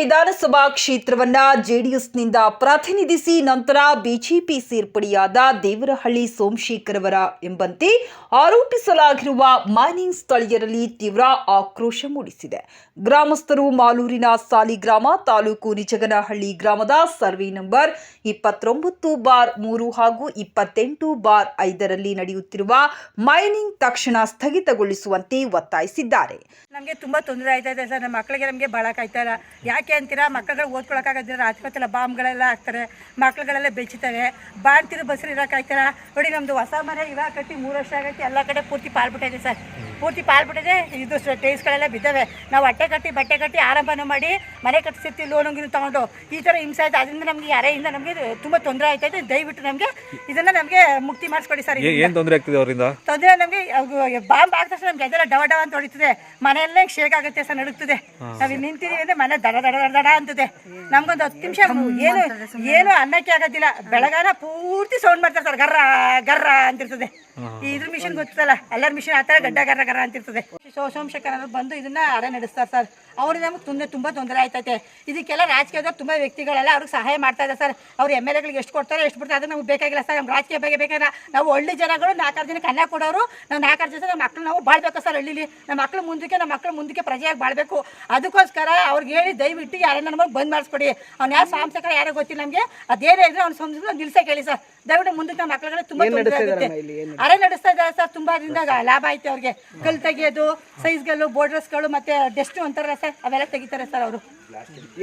ವಿಧಾನಸಭಾ ಕ್ಷೇತ್ರವನ್ನ ಜೆಡಿಎಸ್ನಿಂದ ಪ್ರತಿನಿಧಿಸಿ ನಂತರ ಬಿಜೆಪಿ ಸೇರ್ಪಡೆಯಾದ ದೇವರಹಳ್ಳಿ ಸೋಮಶೇಖರವರ ಎಂಬಂತೆ ಆರೋಪಿಸಲಾಗಿರುವ ಮೈನಿಂಗ್ ಸ್ಥಳೀಯರಲ್ಲಿ ತೀವ್ರ ಆಕ್ರೋಶ ಮೂಡಿಸಿದೆ. ಗ್ರಾಮಸ್ಥರು ಮಾಲೂರಿನ ಸಾಲಿಗ್ರಾಮ ತಾಲೂಕು ನಿಜಗನಹಳ್ಳಿ ಗ್ರಾಮದ ಸರ್ವೆ ನಂಬರ್ ಇಪ್ಪತ್ತೊಂಬತ್ತು ಬಾರ್ ಮೂರು ಹಾಗೂ ಇಪ್ಪತ್ತೆಂಟು ಬಾರ್ ಐದರಲ್ಲಿ ನಡೆಯುತ್ತಿರುವ ಮೈನಿಂಗ್ ತಕ್ಷಣ ಸ್ಥಗಿತಗೊಳಿಸುವಂತೆ ಒತ್ತಾಯಿಸಿದ್ದಾರೆ. ನಮಗೆ ತುಂಬ ತೊಂದರೆ ಆಯ್ತಾ ಸರ್. ನಮ್ಮ ಮಕ್ಕಳಿಗೆ ನಮಗೆ ಬಾಳಕ್ಕಾಯ್ತಾ ಇಲ್ಲ. ಯಾಕೆ ಅಂತೀರಾ? ಮಕ್ಕಳುಗಳು ಓದ್ಕೊಳಕ್ಕಾಗದಿಲ್ಲ ಆಸ್ಪತ್ರೆ ಬಾಂಬ್ಗಳೆಲ್ಲ ಹಾಕ್ತಾರೆ. ಮಕ್ಕಳುಗಳೆಲ್ಲ ಬೆಚ್ಚಿತಾರೆ. ಬಾಣ್ತಿರೋ ಬಸ್ರು ಇರೋಕ್ಕಾಯ್ತಾರ ನೋಡಿ ನಮ್ಮದು ಹೊಸ ಮನೆ ಇವಾಗ ಕಟ್ಟಿ ಮೂರು ವರ್ಷ ಆಗೈತೆ. ಎಲ್ಲ ಕಡೆ ಪೂರ್ತಿ ಪಾಲ್ಬಿಟ್ಟಿದೆ ಸರ್. ಪೂರ್ತಿ ಪಾಲ್ಬಿಟ್ಟಿದೆ ಇದು ಟೇಸ್ಗಳೆಲ್ಲ ಬಿದ್ದಾವೆ. ನಾವು ಹೊಟ್ಟೆ ಕಟ್ಟಿ ಬಟ್ಟೆ ಕಟ್ಟಿ ಆರಂಭನೂ ಮಾಡಿ ಮನೆ ಕಟ್ಟಿಸಿರ್ತೀವಿ ಲೋನು ತೊಗೊಂಡು. ಈ ಥರ ಹಿಂಸೆ ಆಯ್ತು. ಅದರಿಂದ ನಮಗೆ ಯಾರೆಯಿಂದ ನಮಗೆ ತುಂಬ ತೊಂದರೆ ಆಯ್ತೈತೆ ದಯವಿಟ್ಟು ನಮಗೆ ಇದನ್ನು ನಮಗೆ ಮುಕ್ತಿ ಮಾಡಿಸ್ಕೊಡಿ ಸರ್. ಏನು ತೊಂದರೆ ಆಗ್ತಿದೆ ಅವರಿಂದ? ತೊಂದರೆ ನಮಗೆ ಬಾಂಬ್ ಆಗ್ತದೆ ಸರ್ ನಮಗೆ ಅದೆಲ್ಲ ಡವ ಡವ ಅಂತ ಹೊಡಿತದೆ. ಮನೆಯಲ್ಲೇ ಶೇಕ್ ಆಗುತ್ತೆ ಸರ್ ನಡುಗ್ತದೆ. ನಾವು ಇಲ್ಲಿ ನಿಂತಿದೀವಿ ಅಂದ್ರೆ ಮನೆ ದಡ ದಡ ದಡ ದಡ ಅಂತದೆ. ನಮಗೊಂದು ಹತ್ತು ನಿಮಿಷ ಏನು ಏನು ಅನ್ನಕ್ಕೆ ಆಗೋದಿಲ್ಲ. ಬೆಳಗಾನ ಪೂರ್ತಿ ಸೌಂಡ್ ಮಾಡ್ತಾರೆ ಸರ್. ಗರ್ರ ಗರ್ರ ಅಂತಿರ್ತದೆ. ಇದ್ರ ಮಿಷನ್ ಗೊತ್ತಲ್ಲ. ಎಲ್ಲರ ಮಿಷನ್ ಆ ಥರ ಗಡ್ಡ ಗರ್ರ ಗರ್ರ ಅಂತಿರ್ತದೆ ಅವರು ಬಂದು ಇದನ್ನ ಅಡ ನಡೆಸ್ತಾರೆ ಸರ್. ಅವ್ರಿಗೆ ನಮ್ಗೆ ತುಂಬ ತುಂಬ ತೊಂದರೆ ಆಯ್ತೈತೆ. ಇದಕ್ಕೆಲ್ಲ ರಾಜಕೀಯದವ್ರು ತುಂಬ ವ್ಯಕ್ತಿಗಳೆಲ್ಲ ಅವ್ರಿಗೆ ಸಹಾಯ ಮಾಡ್ತಾ ಇದ್ದಾರೆ ಸರ್. ಅವ್ರು ಎಂ ಎಲ್ ಎಗಳಿಗೆ ಎಷ್ಟು ಕೊಡ್ತಾರೆ ಎಷ್ಟು ಬಿಡ್ತಾರೆ ಅದು ನಮ್ಗೆ ಬೇಕಾಗಿಲ್ಲ ಸರ್. ನಮ್ಮ ರಾಜಕೀಯ ಬಗ್ಗೆ ಬೇಕಾಗಿಲ್ಲ ನಾವು ಹಳ್ಳಿ ಜನಗಳು ನಾಲ್ಕಾರು ಜನಕ್ಕೆ ಅನ್ನ ಕೊಡೋರು. ನಾವು ನಾಲ್ಕಾರು ಜನ ನಮ್ಮ ಮಕ್ಕಳು ನಾವು ಬಾಳ್ಬೇಕು ಸರ್ ಹಳ್ಳಿಲಿ. ನಮ್ಮ ಮಕ್ಕಳು ಮುಂದಕ್ಕೆ ನಮ್ಮ ಮಕ್ಕಳು ಮುಂದಕ್ಕೆ ಪ್ರಜೆಯಾಗಿ ಬಾಳ್ಬೇಕು. ಅದಕ್ಕೋಸ್ಕರ ಅವ್ರಿಗೆ ಹೇಳಿ ದಯವಿಟ್ಟು ಯಾರನ್ನ ನಮಗೆ ಬಂದ್ ಮಾಡಿಸ್ಕೊಡಿ. ಅವ್ನು ಯಾರು ಸಾಂಸಕರ ಯಾರೋ ಗೊತ್ತಿಲ್ಲ ನಮಗೆ. ಅದೇನೇ ಇದ್ರೆ ಅವ್ನು ಸಂಸದ ನಿಲ್ಸಕ್ಕೆ ಹೇಳಿ ಸರ್. ದಯವಿಟ್ಟು ಮುಂದೆ ನಮ್ಮ ಮಕ್ಕಳುಗಳು ತುಂಬಾ ತೊಂದರೆ ಆಗುತ್ತೆ. ಅರೆ ನಡೆಸ್ತಾ ಇದ್ದಾರೆ ಸರ್. ತುಂಬಾ ಅದರಿಂದ ಲಾಭ ಐತೆ ಅವ್ರಿಗೆ. ಕಲ್ ತೆಗಿಯೋದು ಸೈಜ್ಗಳು ಬೋರ್ಡರ್ಸ್ಗಳು ಮತ್ತೆ ಡೆಸ್ಟ್ ಅಂತಾರಲ್ಲ ಸರ್ ಅವೆಲ್ಲ ತೆಗಿತಾರೆ ಸರ್ ಅವರು.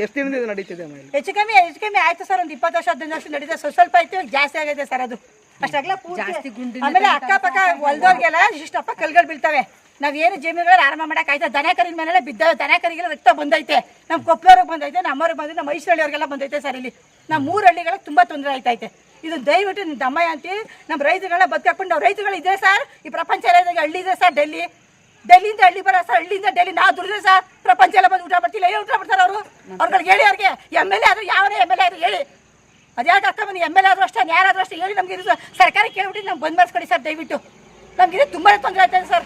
ಎಷ್ಟು ದಿನದಿಂದ ನಡೀತಿದೆ ಹೆಚ್ಚು ಕಮ್ಮಿ ಹೆಚ್ಚು ಕಮ್ಮಿ ಆಯ್ತು ಸರ್. ಒಂದು ಇಪ್ಪತ್ತು ವರ್ಷ ಹದಿನೈದು ವರ್ಷ ನಡೀತದೆ ಸ್ವಲ್ಪ ಸ್ವಲ್ಪ ಆಯ್ತು ಜಾಸ್ತಿ ಆಗಿದೆ ಸರ್ ಅದು. ಅಷ್ಟೇ ಜಾಸ್ತಿ ಆಮೇಲೆ ಅಕ್ಕಪಕ್ಕ ಹೊಲ್ದವ್ರಿಗೆಲ್ಲ ಇಷ್ಟಪ್ಪ ಕಲ್ಗಳು ಬೀಳ್ತವೆ. ನಾವ್ ಏನು ಜಮೀನುಗಳು ಆರಂಭ ಮಾಡಕ್ ಆಯ್ತಾ? ದನ ಕರಿನ ಮೇಲೆ ಬಿದ್ದ ದನ ಕರಿಗೆಲ್ಲ ರಕ್ತ ಬಂದೈತೆ. ನಮ್ಮ ಕೊಪ್ಪಳವ್ರಿಗೆ ಬಂದೈತೆ ನಮ್ಮವ್ರಿಗೆ ಬಂದೈತೆ ನಮ್ಮ ಮೈಸೂರಳ್ಳಿಯವ್ರಿಗೆಲ್ಲ ಬಂದೈತೆ ಸರ್ ಇಲ್ಲಿ. ನಮ್ಮ ಮೂರು ಹಳ್ಳಿಗಳಿಗೆ ತುಂಬಾ ತೊಂದರೆ ಆಯ್ತೈತೆ ಇದು ದಯವಿಟ್ಟು ನಿಮ್ಮ ದಮ್ಮಯ್ಯ ಅಂತಿ. ನಮ್ಮ ರೈತರುಗಳ ಬದುಕಾಕೊಂಡು ನಾವು ರೈತರುಗಳು ಇದೆ ಸರ್ ಈ ಪ್ರಪಂಚ ಎಲ್ಲ ಹಳ್ಳಿ ಇದೆ ಸರ್ ಡೆಲ್ಲಿ. ಡೆಲ್ಲಿಯಿಂದ ಹಳ್ಳಿ ಬರೋ ಸರ್ ಹಳ್ಳಿಯಿಂದ ಡೆಲ್ಲಿ ನಾವು ದುಡಿದ್ರೆ ಸರ್ ಪ್ರಪಂಚ ಎಲ್ಲ ಬಂದು ಊಟ ಬರ್ತಿಲ್ಲ ಏನು ಊಟ ಬರ್ತಾರೆ ಅವರು? ಅವ್ರುಗಳಿಗೆ ಹೇಳಿ ಅವ್ರಿಗೆ ಎಂ ಎಲ್ ಎ ಆದರೂ ಯಾವನೇ ಎಂ ಎಲ್ ಎ ಆದರೂ ಹೇಳಿ. ಅದ್ಯಾಕೆ ಅರ್ಥ ಬನ್ನಿ ಎಂ ಎಲ್ ಎ ಆದರೂ ಅಷ್ಟೇ ಯಾರಾದರೂ ಅಷ್ಟೇ ಹೇಳಿ ನಮಗೆ ಇದು ಸರ್ಕಾರ ಕೇಳ್ಬಿಟ್ಟು ನಮ್ಗೆ ಬಂದ್ ಮಾಡಿಸ್ಕೊಡಿ ಸರ್ ದಯವಿಟ್ಟು. ನಮ್ಗೆ ಇದು ತುಂಬಾ ತೊಂದರೆ ಆಗ್ತದೆ ಸರ್.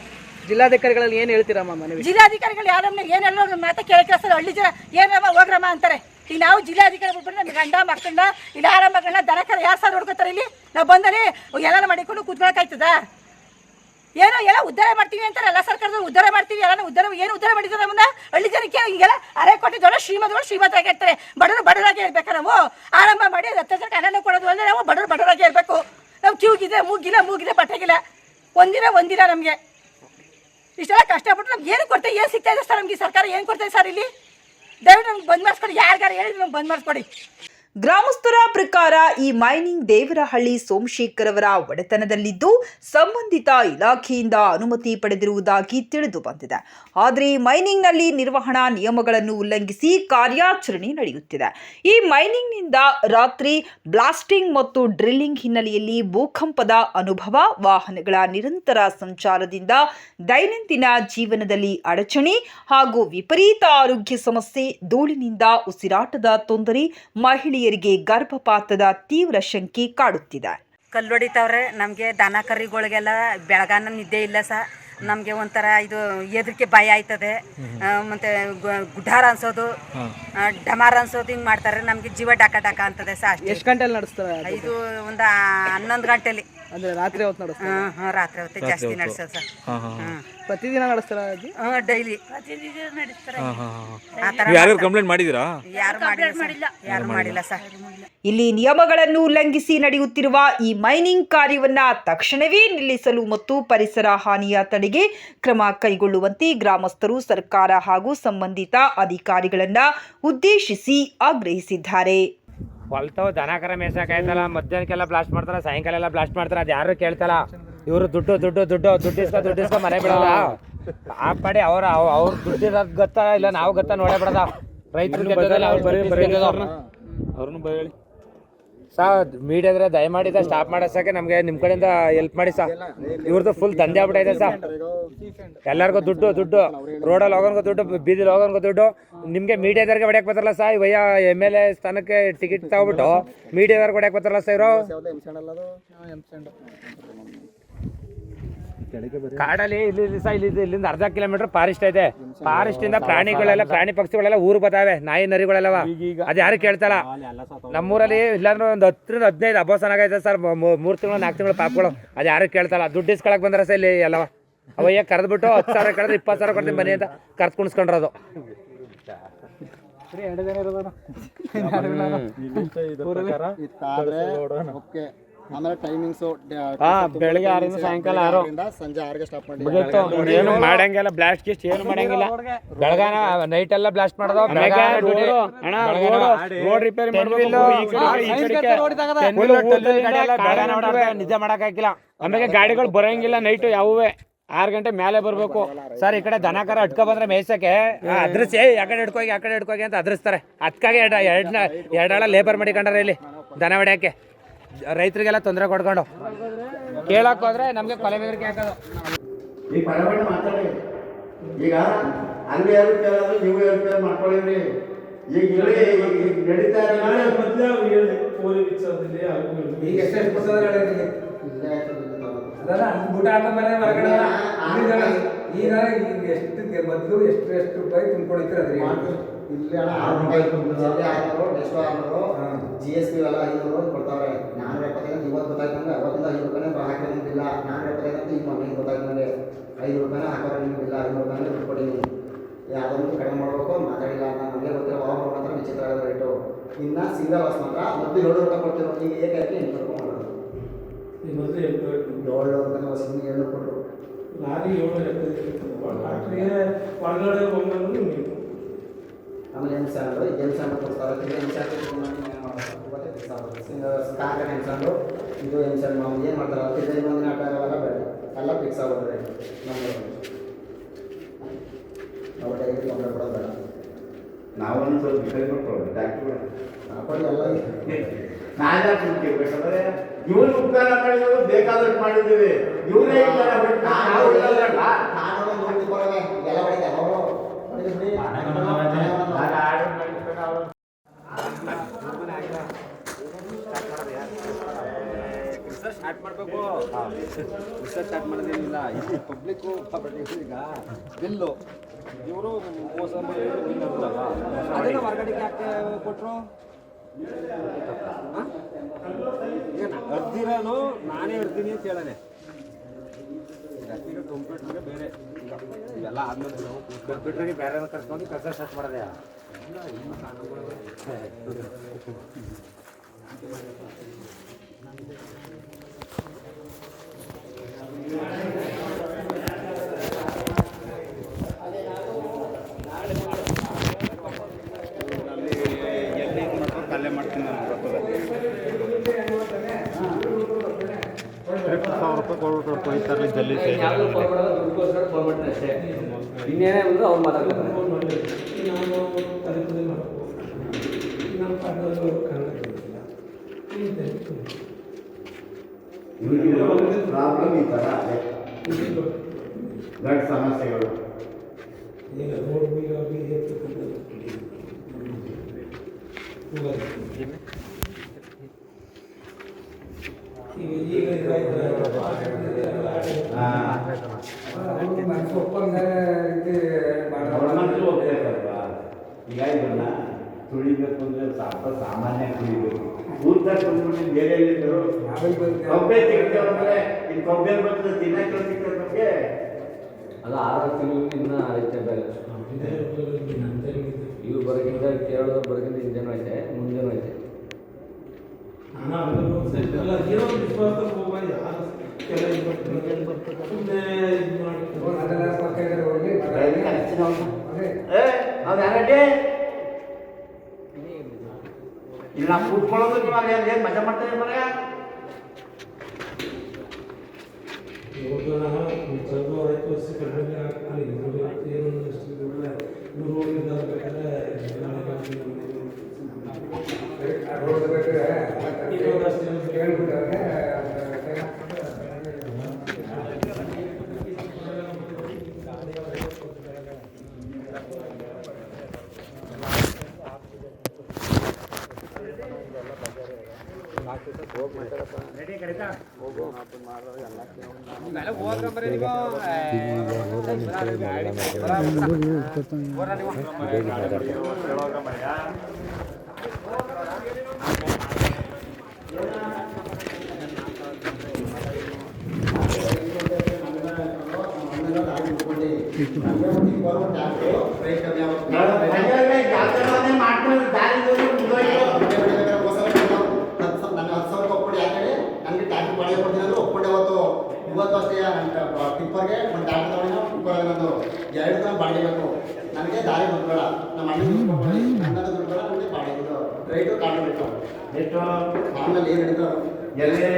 ಜಿಲ್ಲಾಧಿಕಾರಿಗಳಲ್ಲಿ ಏನು ಹೇಳ್ತೀರಮ್ಮ ಮನವಿ? ಜಿಲ್ಲಾಧಿಕಾರಿಗಳು ಯಾರನ್ನ ಏನೆಲ್ಲ ಮಾತಾ ಕೇಳಕ್ಕೆ ಸರ್ ಹಳ್ಳಿ ಜನ ಏನಮ್ಮ ಹೋಗ್ರಮ್ಮ ಅಂತಾರೆ. ಈಗ ನಾವು ಜಿಲ್ಲಾಧಿಕಾರಿ ಬಿಟ್ಬಿಟ್ಟು ನಮ್ಗೆ ಗಂಡ ಮಕ್ಕಳನ್ನ ಇಲ್ಲ ಆರ ಮಕ್ಕಳನ್ನ ದನಕರ ಯಾರು ಸರ್ ನೋಡ್ಕೋತಾರೆ ಇಲ್ಲಿ. ನಾವು ಬಂದರೆ ಎಲ್ಲ ಮಾಡಿಕೊಂಡು ಕೂತ್ಕೊಳಕಾಯ್ತದ ಏನೋ ಎಲ್ಲ ಉದ್ಧಾರ ಮಾಡ್ತೀವಿ ಅಂತಾರೆ, ಎಲ್ಲ ಸರ್ಕಾರದ ಉದ್ಧಾರ ಮಾಡ್ತೀವಿ ಎಲ್ಲ ಉದ್ಧಾರ ಏನು ಉದ್ಧಾರ ಮಾಡಿದ್ದಾರೆ ನಮ್ಮನ್ನ? ಹಳ್ಳಿ ಜನಕ್ಕೆ ಹಿಂಗೆಲ್ಲ ಅರೆ ಕೊಟ್ಟಿದ್ದವರ ಶ್ರೀಮಂತಗಳು ಶ್ರೀಮಂತರಾಗಿ ಇರ್ತಾರೆ. ಬಡವರು ಬಡವರಾಗಿ ಇರ್ಬೇಕಾ ನಾವು? ಆರಂಭ ಮಾಡಿ ಜನಕ್ಕೆ ಅನ್ನ ಕೊಡೋದು ಅಂದರೆ ನಾವು ಬಡವರು ಬಡವರಾಗಿ ಇರಬೇಕು. ನಾವು ಕ್ಯೂಗಿದೆ ಮೂಗಿಲ್ಲ ಮೂಗಿದೆ ಬಟ್ಟೆಗಿಲ್ಲ. ಒಂದಿನ ಒಂದಿನ ನಮಗೆ. ಇಷ್ಟೆಲ್ಲ ಕಷ್ಟಪಟ್ಟು ನಮ್ಗೆ ಏನು ಕೊಡ್ತೇವೆ ಏನು ಸಿಗ್ತಾ ಇದೆ ಸರ್ ನಮ್ಗೆ ಸರ್ಕಾರ? ಏನು ಕೊಡ್ತೇವೆ ಸರ್ ಇಲ್ಲಿ? ದಯವಿಟ್ಟು ನಮ್ಗೆ ಬಂದ್ ಮಾಡಿಸ್ಕೊಡಿ. ಯಾರಿಗಾರು ಹೇಳಿ ನಮ್ಗೆ ಬಂದ್ ಮಾಡಿಸ್ಕೊಡಿ. ಗ್ರಾಮಸ್ಥರ ಪ್ರಕಾರ ಈ ಮೈನಿಂಗ್ ದೇವರಹಳ್ಳಿ ಸೋಮಶೇಖರ್ ಅವರ ಒಡೆತನದಲ್ಲಿದ್ದು ಸಂಬಂಧಿತ ಇಲಾಖೆಯಿಂದ ಅನುಮತಿ ಪಡೆದಿರುವುದಾಗಿ ತಿಳಿದು ಬಂದಿದೆ. ಆದರೆ ಮೈನಿಂಗ್ನಲ್ಲಿ ನಿರ್ವಹಣಾ ನಿಯಮಗಳನ್ನು ಉಲ್ಲಂಘಿಸಿ ಕಾರ್ಯಾಚರಣೆ ನಡೆಯುತ್ತಿದೆ. ಈ ಮೈನಿಂಗ್ನಿಂದ ರಾತ್ರಿ ಬ್ಲಾಸ್ಟಿಂಗ್ ಮತ್ತು ಡ್ರಿಲ್ಲಿಂಗ್ ಹಿನ್ನೆಲೆಯಲ್ಲಿ ಭೂಕಂಪದ ಅನುಭವ, ವಾಹನಗಳ ನಿರಂತರ ಸಂಚಾರದಿಂದ ದೈನಂದಿನ ಜೀವನದಲ್ಲಿ ಅಡಚಣೆ ಹಾಗೂ ವಿಪರೀತ ಆರೋಗ್ಯ ಸಮಸ್ಯೆ, ಧೂಳಿನಿಂದ ಉಸಿರಾಟದ ತೊಂದರೆ ಮಹಿಳೆಯರಿಗೆ ಗರ್ಭಪಾತದ ತೀವ್ರ ಶಂಕೆ ಕಾಡುತ್ತಿದೆ. ಕಲ್ಲೊಡಿತಾವ್ರೆ ನಮಗೆ ದನ ಕರಿಗಳಿಗೆಲ್ಲ ಬೆಳಗಾನ ನಿದ್ದೆ ಇಲ್ಲ ಸಹ ನಮಗೆ ಒಂಥರ ಇದು ಎದಕ್ಕೆ ಭಯ ಆಯ್ತದೆ. ಆ, ಮತ್ತೆ ಗುಡ್ಡಾರ ಅನ್ಸೋದು. ಡಮಾರ ಅನ್ಸೋದು ಹಿಂಗೆ ಮಾಡ್ತಾರೆ. ನಮಗೆ ಜೀವ ಡಾಕ ಡಾಕ ಅಂತದೆ ಸಹ ಅಷ್ಟೇ. ಎಷ್ಟು ಗಂಟೆಲಿ ನಡೆಸ್ತಾರೆ? ಇದು ಒಂದು ಹನ್ನೊಂದು ಗಂಟೆಲಿ. ಅಂದ್ರೆ ರಾತ್ರಿ ಹೊತ್ತು ನಡೆಸ್ತಾರೆ? ಹ್ಮ್ ಹ್ಮ್ ರಾತ್ರಿ ಹೊತ್ತು ಜಾಸ್ತಿ ನಡೆಸೋದು ಸರ್. ಹ್ಮ್. ಪ್ರತಿದಿನ ನಡೆಸ್ತಾರೆ ಅಜ್ಜಿ? ಹ್ಮ್ ಡೈಲಿ. ಆ ಥರ ನೀವು ಯಾರು ಕಂಪ್ಲೇಂಟ್ ಮಾಡಿದ್ದೀರಾ? ಯಾರು ಮಾಡಿಲ್ಲ ಯಾರು ಮಾಡಿಲ್ಲ ಸರ್. ಇಲ್ಲಿ ನಿಯಮಗಳನ್ನು ಉಲ್ಲಂಘಿಸಿ ನಡೆಯುತ್ತಿರುವ ಈ ಮೈನಿಂಗ್ ಕಾರ್ಯವನ್ನ ತಕ್ಷಣವೇ ನಿಲ್ಲಿಸಲು ಮತ್ತು ಪರಿಸರ ಹಾನಿಯ ತಡೆಗೆ ಕ್ರಮ ಕೈಗೊಳ್ಳುವಂತೆ ಗ್ರಾಮಸ್ಥರು ಸರ್ಕಾರ ಹಾಗೂ ಸಂಬಂಧಿತ ಅಧಿಕಾರಿಗಳನ್ನ ಉದ್ದೇಶಿಸಿ ಆಗ್ರಹಿಸಿದ್ದಾರೆ. ಹೊಲ್ತಾವ ದನ ಕರ ಮೇಯ್ಸಕ್ಕಾಯ್ತಲ್ಲ ಮಧ್ಯಾಹ್ನಕ್ಕೆಲ್ಲ ಬ್ಲಾಸ್ಟ್ ಮಾಡ್ತಾರ ಸಾಯಂಕಾಲ ಎಲ್ಲ ಬ್ಲಾಸ್ಟ್ ಮಾಡ್ತಾರ ಅದು ಯಾರು ಕೇಳ್ತಲ್ಲ? ಇವರು ದುಡ್ಡು ದುಡ್ಡು ದುಡ್ಡು ದುಡ್ಡು ಇಸ್ಕೊ ದುಡ್ಡು ಇಸ್ಕೊ ಮನೆ ಬಿಡೋದ ಆ ಪಡೆ ಅವ್ರ ಅವ್ರ ದುಡ್ಡು ಇರೋದ್ ಗೊತ್ತಾ ಇಲ್ಲ ನಾವು ಗೊತ್ತಾ ನೋಡೇ ಬಿಡದ. ರೈತರು ಅವ್ರನ್ನು. ಬೈ ಹೇಳಿ. ಸಾ ಮೀಡಿಯಾದ್ರೆ ದಯಮಾಡಿ ಸ್ಟಾಪ್ ಮಾಡೋಸಕ್ಕೆ ನಮಗೆ ನಿಮ್ಮ ಕಡೆಯಿಂದ ಹೆಲ್ಪ್ ಮಾಡಿ ಸಾ. ಇವ್ರದ್ದು ಫುಲ್ ದಂಧೆ ಆಗ್ಬಿಟ್ಟೈತೆ ಸಾ. ಎಲ್ಲರಿಗೂ ದುಡ್ಡು ದುಡ್ಡು. ರೋಡಲ್ಲಿ ಹೋಗೋನ್ಗೂ ದುಡ್ಡು, ಬೀದಿಲಿ ಹೋಗೋನ್ಗೂ ದುಡ್ಡು. ನಿಮಗೆ ಮೀಡಿಯಾದವ್ರಿಗೆ ಹೊಡ್ಯಕ್ಕೆ ಬರ್ತಾರಲ್ಲ ಸಾ ಇವಯ್ಯ ಎಂ ಎಲ್ ಎ ಸ್ಥಾನಕ್ಕೆ ಟಿಕೆಟ್ ತಗೋಬಿಟ್ಟು ಮೀಡಿಯಾದವ್ರಿಗೆ ಹೊಡ್ಯಕ್ಕೆ ಬರ್ತಾರಲ್ಲ ಸಾ ಇವರು? ಕಾಡಲ್ಲಿ ಇಲ್ಲಿ ಇಲ್ಲಿ ಸಹ ಇಲ್ಲಿ ಇಲ್ಲಿಂದ ಅರ್ಧ ಕಿಲೋಮೀಟರ್ ಫಾರೆಸ್ಟ್ ಐತೆ ಫಾರೆಸ್ಟ್ ಇಂದ ಪ್ರಾಣಿಗಳೆಲ್ಲ ಪ್ರಾಣಿ ಪಕ್ಷಿಗಳೆಲ್ಲ ಊರು ಬತಾವೆ ನಾಯಿ ನರಿಗಳೆಲ್ಲವ. ಅದು ಯಾರು ಕೇಳ್ತಾರ ನಮ್ಮೂರಲ್ಲಿ ಇಲ್ಲಾಂದ್ರೆ ಒಂದು ಹತ್ತರಿಂದ ಹದಿನೈದು ಅಬೋಸನ ಆಗೈತೆ ಸರ್ ಮೂರು ತಿಂಗಳು ನಾಲ್ಕು ತಿಂಗಳು ಪಾಪಗಳು. ಅದು ಯಾರು ಕೇಳ್ತಾರ ದುಡ್ಡು ಇಸ್ಕೊಳಕ್ ಬಂದ್ರೆ ಸರ್ ಇಲ್ಲಿ ಎಲ್ಲವ? ಅವಯ್ಯ ಕರೆದ್ಬಿಟ್ಟು ಹತ್ತು ಸಾವಿರ ಕರೆದ್ರೆ ಇಪ್ಪತ್ತು ಸಾವಿರ ಕೊಡ್ತೀನಿ ಬನ್ನಿ ಅಂತ ಕರ್ದು ಕುಣಿಸ್ಕೊಂಡ್ರದು. ಓಕೆ. ಆಮೇಲೆ ಟೈಮಿಂಗ್ಸು ಬೆಳಿಗ್ಗೆ ಆರಿಂದ ಸಾಯಂಕಾಲ ಆರು. ಸಂಜೆ ಆರಿಗೆ ಸ್ಟಾಪ್ ಮಾಡಿ. ಏನು ಮಾಡಂಗಿಲ್ಲ ಬ್ಲಾಸ್ಟ್ ಗಿಸ್ಟ್ ಏನು ಮಾಡಂಗಿಲ್ಲ. ಬೆಳಗಾನ ನೈಟ್ ಎಲ್ಲ ಬ್ಲಾಸ್ಟ್ ಮಾಡೋದು ರೋಡ್ ರಿಪೇರಿ ನಿಜ ಮಾಡಕ್ ಹಾಕಿಲ್ಲ ಆಮೇಲೆ ಗಾಡಿಗಳು ಬರಂಗಿಲ್ಲ ನೈಟ್ ಯಾವೇ ಆರು ಗಂಟೆ ಮೇಲೆ ಬರಬೇಕು. ಸರ್ ಈ ಕಡೆ ದನಕರ ಅಟ್ಕೊ ಬಂದ್ರೆ ಮೇಯ್ಸಕ್ಕೆ ಅದ್ರಸಿ ಆ ಕಡೆ ಹಿಡ್ಕೋಗಿ ಆ ಕಡೆ ಹಿಡ್ಕೋಗಿ ಅಂತ ಅದ್ರಿಸ್ತಾರೆ. ಅದಕ್ಕಾಗಿ ಎರಡು ಎರಡನ ಎರಡಾಳ ಲೇಬರ್ ಮಾಡಿಕೊಂಡ್ರೆ ಇಲ್ಲಿ ದನ ಹೊಡ್ಯಕ್ಕೆ ರೈತರಿಗೆಲ್ಲ ತೊಂದರೆ ಕೊಡ್ಕೊಂಡು. ಕೇಳಕ್ ಹೋದ್ರೆ ನಮ್ಗೆ ಕೊಲೆ ಬೆದರಿಕೆ ಹಾಕೋದು. ಈಗ ಮಾತಾಡಿ. ಈಗ ಅಲ್ಲಿ ಯಾರು ಕೇಳೋದು ನೀವು ಯಾರು ಕೇಳ ಈಗ ಹೇಳಿ ಈಗ ನಡೀತಾ ಈಗ ಎಷ್ಟೆಷ್ಟು ಪುಸ್ತಕ ಅದಲ್ಲ ಊಟ ಮೇಲೆ ಹೊರಗಡೆ ಈಗ ಎಷ್ಟು ಮೊದಲು ಎಷ್ಟು ಎಷ್ಟು ರೂಪಾಯಿ ತುಂಬ್ಕೊಂಡಿರ್ತೀರ ಇಲ್ಲಿ ಆರ್ನೂರು ಎಷ್ಟು ಆರ್ನೂರು ಜಿ ಎಸ್ ಪಿ ಎಲ್ಲ ಐನೂರು ಕೊಡ್ತಾರೆ. ನಾನ್ನೂರ ಎಪ್ಪತ್ತೈದು ಇವತ್ತು ಗೊತ್ತಾಯ್ತು ಅಂದ್ರೆ ಅವತ್ತಿಂದ ಐದು ರೂಪಾಯಿ ಹಾಕಿ ನಿಮಗಿಲ್ಲ ನಾನ್ನೂರ ಎಪ್ಪತ್ತೈದು ಅಂತ ಈಗ ಮಗನಿಗೆ ಗೊತ್ತಾಯ್ತು ನನಗೆ ಐದು ರೂಪಾಯಿನ ಹಾಕೋರೆ ನಿಮಗಿಲ್ಲ ಐನೂರು ರೂಪಾಯಿ ದುಡ್ಡು ಕೊಟ್ಟಿದ್ದೀನಿ. ಯಾವುದನ್ನು ಕಡಿಮೆ ಮಾಡಬೇಕು ಮಾತಾಡಿಲ್ಲ ಅಂತ ನಮಗೆ ಗೊತ್ತಿರೋ ಒಬ್ಬರು ಮಾತ್ರ ವಿಚಿತ್ರ ಆಗೋದು ರೇಟು ಇನ್ನು ಸಿಂಗಲ್ ಬಸ್ ಮಾತ್ರ. ಮೊದಲು ಏಳು ರೂಪಾಯಿ ಕೊಡ್ತಿರೋ ಈಗ ಏಕಾಏಕಿ ಎಂಟು ರೂಪಾಯಿ ಮಾಡೋದು ಏಳು ರೂಪಾಯಿ ಬಸ್ ಏಳು ಕೊಟ್ಟರು ಆಮೇಲೆ ಸ್ಯಾಂಡು ಎಂ ಸ್ಯಾಂಡು ಕೊಡ್ತಾರೆ? ಎಂ ಸ್ಯಾಂಡ್ ಕಾಂಗ್ರೆ ಎಂ ಸ್ಯಾಂಡು ಇದು ಮಾಮೂಲಿ ಏನು ಮಾಡ್ತಾರೆ? ಆಗೋಲ್ಲ ಬೇಡ. ಎಲ್ಲ ಫಿಕ್ಸ್ ಆಗೋದ್ರೆ ತೊಂದರೆ ಕೊಡೋದು ಬೇಡ. ನಾವೊಂದು ಸ್ವಲ್ಪ ಕೈ ಡಾಕ್ಟ್ರು ಕೊಡಿ ಎಲ್ಲ ನಾನೇ ಕೇಳ್ಬೇಕಂದ್ರೆ ಇವ್ರು ಉಪಕಾರ ಮಾಡಿದ್ರು ಬೇಕಾದಷ್ಟು ಮಾಡಿದ್ದೀವಿ. ಇವರೇ ಇಲ್ಲ ನಾನು ಎಲ್ಲ ಆರ್ಡರ್ ಮಾಡಿದ್ರೆ ಅವ್ರು ಸ್ಟಾರ್ಟ್ ಮಾಡೋದೇನಿಲ್ಲ ಇದು ಪಬ್ಲಿಕ್ ಈಗ ಬಿಲ್ಲು ಇವರು ಮೋಸ ಅದನ್ನ ಹೊರಗಡೆಗೆ ಯಾಕೆ ಕೊಟ್ಟರು ಈಗ ಅರ್ದಿರೋನು ನಾನೇ ಇರ್ತೀನಿ ಅಂತ ಹೇಳನೆ ಕಂಪ್ಯೂಟರ್ಗೆ ಬೇರೆ ಇವೆಲ್ಲ ಆದ್ಮೇಲೆ ಕಂಪ್ಯೂಟರ್ಗೆ ಬೇರೆ ಕರ್ಕೊಂಡು ಕೆಲಸ ಸ್ಟಾರ್ಟ್ ಮಾಡಿದೆ. ಅಲ್ಲೇ ಮಾಡ್ತೀನಿ ನಾನು ಸಾವಿರ ರೂಪಾಯಿ ಕೊಡ್ಬಿಟ್ಟು ಕೊಯ್ತಾರೆ ಜಲ್ಲಿ ಇನ್ನೇನೇ ಬಂದರೂ ಅವ್ರು ಮಾತಾಡ್ತಾರೆ. ಪ್ರಾಬ್ಲಮ್ ಈ ಥರ ದೊಡ್ಡ ಸಮಸ್ಯೆಗಳು. ಅವ್ರ ಈಗ ಇದನ್ನ ತುಳಿಬೇಕು ಅಂದ್ರೆ ಸ್ವಲ್ಪ ಸಾಮಾನ್ಯ ತುಳಿಬೇಕು. ಊಟ ತಂದ್ಬಿಟ್ಟು ಬೇರೆ ಎಲ್ಲಿದ್ರು ಕೊಬ್ಬೆ ತೆಗಿತೇವೆ ಈ ಕೊಬ್ಬೆ ಬರ್ತದೆ ತಿನ್ನಕ್ಕೆ ಸಿಗ್ತದೆ ನಮಗೆ? ಅದು ಆರು ತಿಂಗಳಿಂದ ಐತೆ ಬೇರೆ. ಇವ್ರು ಬರೋಕ್ಕಿಂತ ಕೇರಳ ಬರೋಕ್ಕಿಂತ ಹಿಂದೆನೂ ಐತೆ ಮುಂದೆನೂ ಐತೆ. ಏ ಇಲ್ಲ ನಾವು ಕೂತ್ಕೊಳ್ಳೋದು ನೀವು ಅಲ್ಲಿ? ಅಲ್ಲಿ ಏನು ಮಜಾ ಮಾಡ್ತೀರಿ ಮರ ಹೇಳ್ಬಿಟ್ಟ ಮಾಡ್ಕೊಂಡು ದಾರಿ ನನ್ನ ಹತ್ತು ಸಾವಿರ ಒಪ್ಪಿಡಿ ಯಾಕಂದ್ರೆ ನನಗೆ ಟ್ಯಾಕ್ಸಿ ಬಾಡಿಗೆ ಕೊಡ್ತೀನಿ ಅಂದ್ರೆ ಒಪ್ಪಿಟ್ಟೆ ಅವತ್ತು ಇವತ್ತು ಅಷ್ಟೇ ನನ್ನ ಟಿಪ್ಪರ್ಗೆ ಒಂದು ಟ್ಯಾಕ್ಸಿ ತಗೊಂಡು ಟಿಪ್ಪರ್ ನಂದು ನಮಗೆ ನನಗೆ ದಾರಿ ಬಂದ್ಬೇಡ. ನಮ್ಮ ಅಣ್ಣ ನನಗೆ ಬಾಡಿಗೆ ಇದು ರೈಟು ಕಾರ್ಡು ಬೇಕು ಎಷ್ಟು ಆಮೇಲೆ ಏನು ಹಿಡಿದ್ರು ಎಲ್ಲೇ?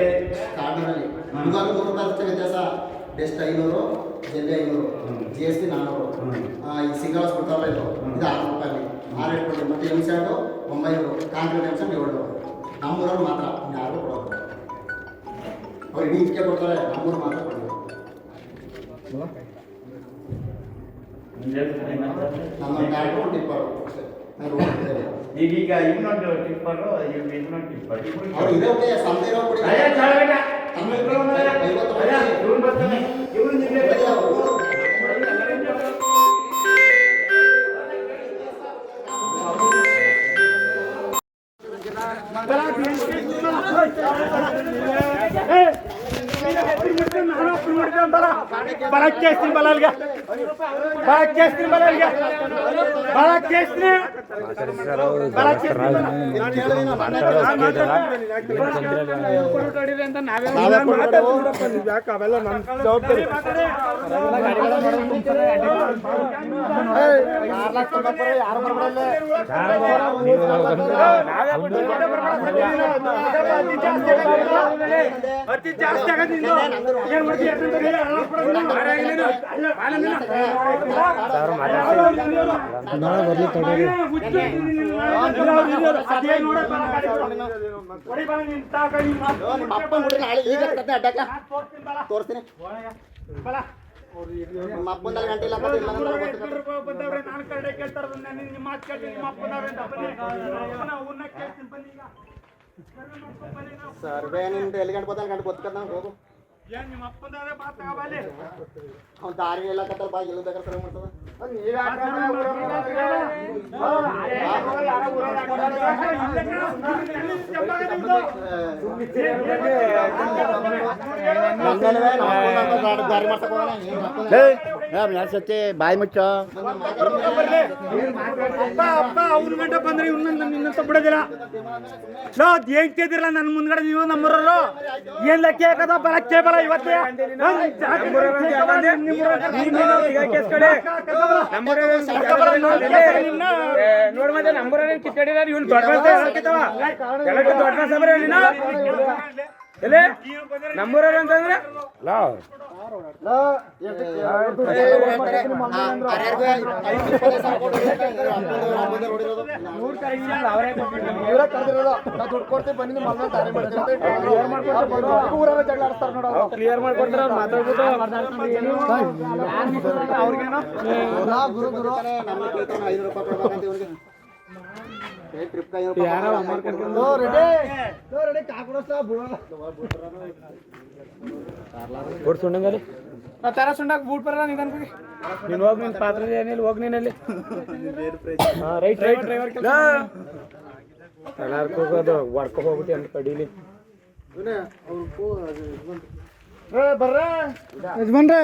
ಕಾರ್ಡಿನಲ್ಲಿ ಇವಾಗ ನೂರು ರೂಪಾಯಿ ಅಷ್ಟೇ ವ್ಯತ್ಯಾಸ ಬೆಸ್ಟ್ ಐನೂರು ಜಲ್ದಿ ಐನೂರು ಜಿ ಎಸ್ ಟಿ ನಾನ್ನೂರು ಆ, ಈ ಸಿಂಗಲ್ಸ್ ಕೊಡ್ತಾರಲ್ಲ ಇದು. ಇದು ಆರು ರೂಪಾಯಿ ಆರು ರೇಟ್ ಕೊಡ್ತೀವಿ ಮತ್ತು ಎಂ ಸ್ಯಾಟು ಒಂಬೈನೂರು. ಕಾಂಕ್ರೀಟ್ ಎಂ ಸ್ಯಾಟ್ ಏಳ್ನೂರು. ನಮ್ಮೂರವ್ರು ಮಾತ್ರ. ಯಾರು ಕೊಡೋದು ಅವ್ರು ಇಡೀ ಕೊಡ್ತಾರೆ. ನಮ್ಮೂರು ಮಾತ್ರ ಕೊಡೋದು ನಮ್ಮ ಟ್ಯಾಕ್ಟ್ರು ಟಿಪ್ಪರು ಅಷ್ಟೇ ನಾನು ರೋಡ್ ಇದ್ದೇವೆ. ಈಗೀಗ ಇನ್ನೊಂದು ಟಿಪ್ಪರು ಇನ್ನೊಂದು ಟಿಪ್ಪರ್ ಅವ್ರು ಇದೇ ಓಕೆ ಸಂತೆ ಇರೋ ಕೊಡಿ ಅಯ್ಯ, ಚಾಳಬೇಡ. ಐವತ್ತು ಅಯ್ಯ, ರೂಪಾಯಿ. ಇವ್ನು ಬರ್ತಾನೆ. ಇವ್ನು ನಿನ್ನೆ ಬರಕ್ ಕೇಸ್ತೀನಿ Bana kestin bana gel. Bana kestin. ಬರಕ್ ಅವೆಲ್ಲ ಜವಾಬ್ದಾರಿ ಅತಿ ಜಾಸ್ತಿ ಆಗತ್ತೆ ತೋರಿಸ್ತೀನಿ ನಿಮ್ಮ ಅಪ್ಪಂದಲ್ಲಿ ಗಂಟೆ ಇಲ್ಲ ಕತೆ ಇಲ್ಲ ಅಂದ್ರೆ ಗೊತ್ತು ಕತೆ. ಸರ್ವೆ ನಿಮ್ದು ಎಲ್ಲಿ ಗಂಟೆ ಬರ್ತಾನೆ ಗಂಟೆ ಗೊತ್ತು ನಂಗೆ ಹೋಗು ಅವ್ನು ದಾರಿ ಎಲ್ಲ ಕತ್ತಲ್ ಬಾ ಎಲ್ಲಿ ಬೇಕಾದ್ರೆ ಸರ್ವೆ ಮಾಡ್ತದ ದಾರಿ ಮಾಡ್ಸಕ್ ಸತಿ ಬಾಯಿ ಮುಚ್ಚ. ಅಪ್ಪ ಅಪ್ಪ ಅವ್ನ ಗಂಟ ಬಂದ್ರೆ ಇವ್ನ ನಿನ್ನಂತ ಬಿಡೋದಿಲ್ಲ. ಲೋ ಏನ್ ಕೇಳಿದಿರಲ್ಲ ನನ್ನ ಮುಂದ್ಗಡೆ ನೀವು ನಮ್ಮೂರರು ಏನ್ ಲೆಕ್ಕ ಹಾಕದ? ಬರಕ್ಕೆ ಬರ ಇವತ್ತೇ. ನೋಡ್ ಮತ್ತೆ ನಂಬರ್ ಕಿತ್ತಾಡಿಲ್ಲ ಇವ್ನು ದೊಡ್ಡ ದೊಡ್ಡ ಸಮರ ಎಲ್ಲಿ? ನಮ್ಮೂರವ್ರು ಅಂತಂದ್ರೆ? ಲಾ ಇವರೇ ಕರೆದಿರೋದು ನಾ ದುಡ್ಡು ಕೊಡ್ತೀವಿ ಬನ್ನಿ ನಿಮ್ಮ ಮಗನ ದಾರಿ ಮಾಡ್ತೀನಿ ಅಂತ ಹೇಳಿ ಊರಲ್ಲ ಜಗಳ ಆಡ್ತಾರೆ ನೋಡು ಅವ್ರು. ಕ್ಲಿಯರ್ ಮಾಡ್ಕೊಡ್ತಾರ ಅವ್ರು ಮಾತಾಡ್ಬಿಟ್ಟು ನಾ ಗುರು ಗುರು ಐದು ರೂಪಾಯಿ ಬಿಡೋಲ್ಲ ಸುಣ್ಣಂಗಲ್ಲಿ. ತರ ಬೂಟ್ ಬರಲ್ಲ ನೀನು ಹೋಗಿ ನಿನ್ ಪಾತ್ರ ಏನಿಲ್ಲ ಹೋಗಿ ನೀನಲ್ಲಿ ರೈಟ್ ರೈಟ್. ಡ್ರೈವರ್ ಎಲ್ಲಾರ್ಗೂ ಹೋಗೋದು ವರ್ಕ್ ಹೋಗ್ಬಿಟ್ಟು ಅಂತ ಕಡೀಲಿ. ಬರ್ರ. ಯಜಮಾನ್ರೆ.